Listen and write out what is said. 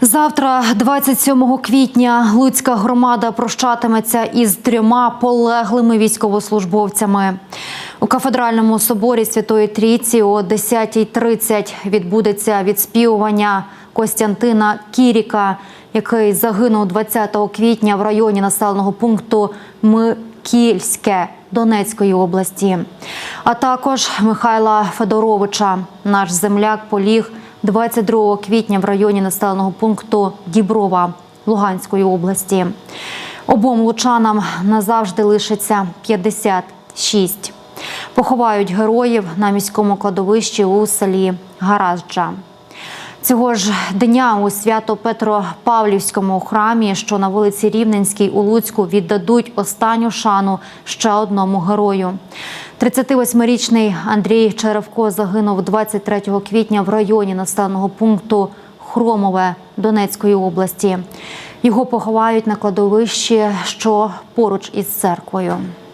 Завтра, 27 квітня, Луцька громада прощатиметься із трьома полеглими військовослужбовцями. У кафедральному соборі Святої Трійці о 10.30 відбудеться відспівування Костянтина Кіріка, який загинув 20 квітня в районі населеного пункту Микільське Донецької області. А також Михайла Федоровича, наш земляк поліг 22 квітня в районі населеного пункту Діброва Луганської області. Обом лучанам назавжди лишиться 56. Поховають героїв на міському кладовищі у селі Гаразджа. Цього ж дня у Свято-Петро-Павлівському храмі, що на вулиці Рівненській у Луцьку, віддадуть останню шану ще одному герою. 38-річний Андрій Черевко загинув 23 квітня в районі населеного пункту Хромове Донецької області. Його поховають на кладовищі, що поруч із церквою.